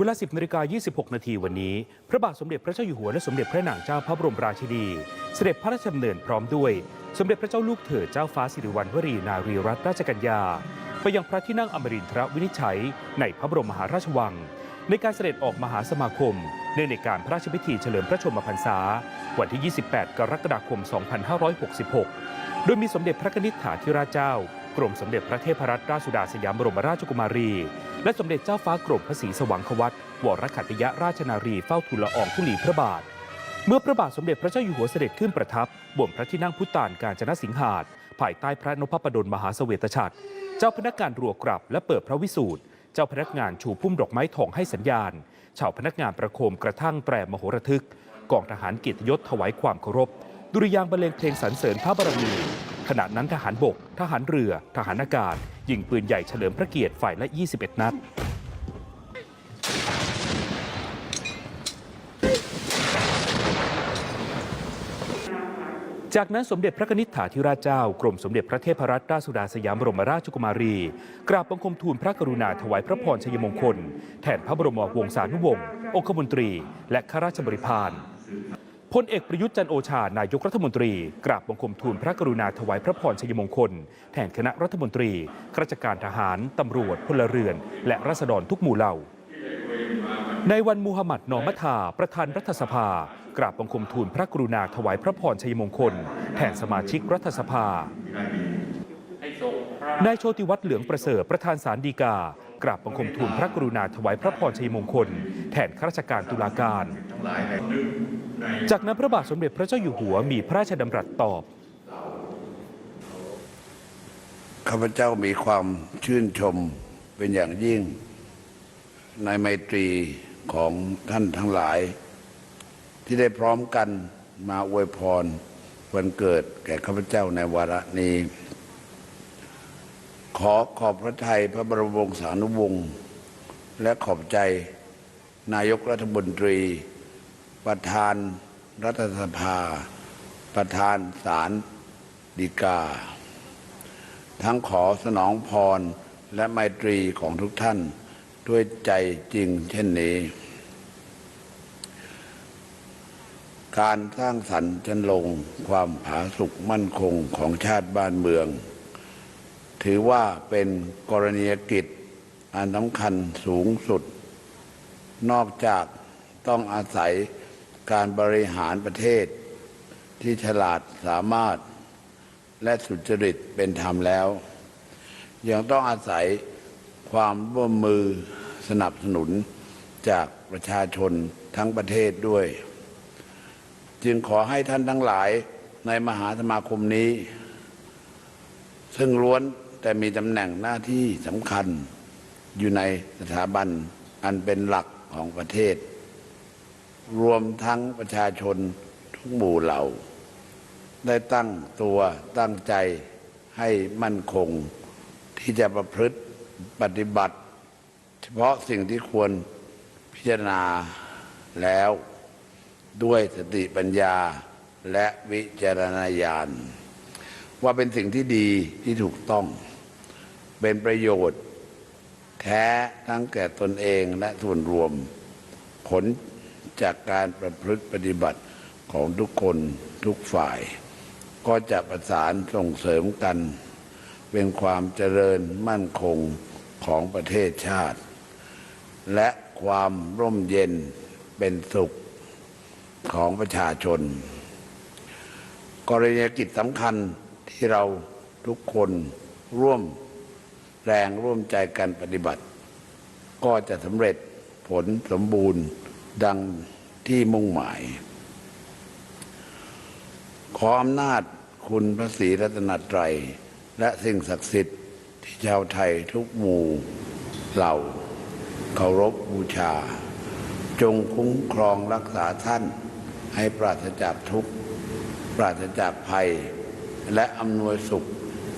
เวลา 10นาฬิกา26 นาทีวันนี้ พระบาทสมเด็จพระเจ้าอยู่หัวและสมเด็จพระนางเจ้าพระบรมราชินี เสด็จพระราชดำเนินพร้อมด้วย สมเด็จพระเจ้าลูกเธอเจ้าฟ้าสิริวัณวรีนารีรัตนราชกัญญา ไปยังพระที่นั่งอมรินทรวินิจฉัย ในพระบรมมหาราชวัง ในการเสด็จออกมหาสมาคมเนื่องในการพระราชพิธีเฉลิมพระชนมพรรษา วันที่ 28 กรกฎาคม 2566 โดยมีสมเด็จพระนิษฐาธิราชเจ้า กรมสมเด็จพระเทพรัตนราชสุดาสยามบรมราชกุมารี และสมเด็จเจ้าฟ้ากรมพระศรีสว่างควัตวรขัตติยราชนารีเฝ้าทูลละอองธุลีพระบาท เมื่อพระบาทสมเด็จพระเจ้าอยู่หัวเสด็จขึ้นประทับบนพระที่นั่งพุทธานการจนสิงหาดภายใต้พระนพประดลมหาเสวตฉัตรเจ้าพนักงานรัวกลับและเปิดพระวิสูตรเจ้าพนักงานชูพุ่มดอกไม้ทองให้สัญญาณ ชาวพนักงานประโคมกระทั่งแตรมโหระทึก กองทหารเกียรติยศถวายความเคารพ ดุริยางบรรเลงเพลงสรรเสริญพระบารมี ขณะนั้นทหารบก ทหารเรือ ทหารอากาศ ยิงปืนใหญ่เฉลิมพระเกียรติฝ่ายละ 21 นัด จากนั้นสมเด็จพระนิษฐาธิราชเจ้ากรมสมเด็จพระเทพรัตนราชสุดาสยามบรมราชกุมารี กราบบังคมทูลพระกรุณาถวายพระพรชัยมงคล แทนพระบรมวงศานุวงศ์องคมนตรี และข้าราชบริพาร พลเอกประยุทธ์จันโอชา นายกรัฐมนตรี กราบบังคมทูลพระกรุณาถวายพระพรชัยมงคล แทนคณะรัฐมนตรีข้าราชการทหาร ตำรวจ พลเรือน และราษฎรทุกหมู่เหล่า ในวันมูฮัมหมัดนอมัทา ประธานรัฐสภา กราบบังคมทูลพระกรุณาถวายพระพรชัยมงคล แทนสมาชิกรัฐสภานายโชติวัฒน์เหลืองประเสริฐประธานสารดีกา กราบบังคมทูลพระกรุณาถวายพระพรชัยมงคล แทนข้าราชการตุลาการ จากนั้นพระบาทสมเด็จพระเจ้าอยู่หัวมีพระราชดำรัสตอบข้าพเจ้ามีความชื่นชมเป็นอย่างยิ่ง ในไมตรีของท่านทั้งหลาย ที่ได้พร้อมกันมาอวยพรวันเกิดแก่ข้าพเจ้าในวาระนี้ ขอขอบพระทัยพระบรมวงศานุวงศ์และขอบใจนายกรัฐมนตรี ประธานรัฐสภา ประธานศาลฎีกา ทั้งขอสนองพรและไมตรีของทุกท่านด้วยใจจริงเช่นนี้ การสร้างสรรค์จันลงความผาสุกมั่นคงของชาติบ้านเมือง ถือว่าเป็นกรณียกิจอันสำคัญสูงสุด นอกจากต้องอาศัยการบริหารประเทศ ที่ฉลาดสามารถและสุจริตเป็นธรรมแล้ว ยังต้องอาศัยความร่วมมือสนับสนุนจากประชาชนทั้งประเทศด้วย จึงขอให้ท่านทั้งหลายในมหาสมาคมนี้ ซึ่งล้วน แต่มีตำแหน่งหน้าที่สำคัญอยู่ในสถาบันอันเป็นหลักของประเทศ รวมทั้งประชาชนทุกหมู่เหล่า ได้ตั้งตัวตั้งใจให้มั่นคง ที่จะประพฤติปฏิบัติ เฉพาะสิ่งที่ควรพิจารณาแล้วด้วยสติปัญญาและวิจารณญาณ ว่าเป็นสิ่งที่ดีที่ถูกต้อง เป็นประโยชน์ แท้ทั้งแก่ตนเองและส่วนรวม ผลจากการประพฤติปฏิบัติของทุกคนทุกฝ่าย ก็จะประสานส่งเสริมกัน เป็นความเจริญมั่นคงของประเทศชาติ และความร่มเย็นเป็นสุขของประชาชน กรณียกิจสำคัญ ที่เราทุกคนร่วมแรงร่วมใจกันปฏิบัติ ก็จะสำเร็จผลสมบูรณ์ดังที่มุ่งหมาย ขออำนาจคุณพระศรีรัตนตรัย และสิ่งศักดิ์สิทธิ์ที่ชาวไทยทุกหมู่เหล่าเคารพบูชา จงคุ้มครองรักษาท่านให้ปราศจากทุกข์ ปราศจากภัย และอำนวยสุข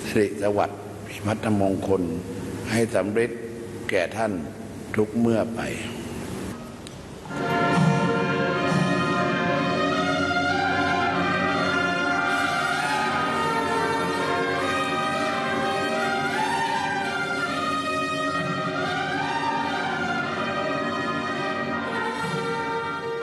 สิริสวัสดิ์พิพัฒนมงคล ให้สำเร็จแก่ท่านทุกเมื่อไป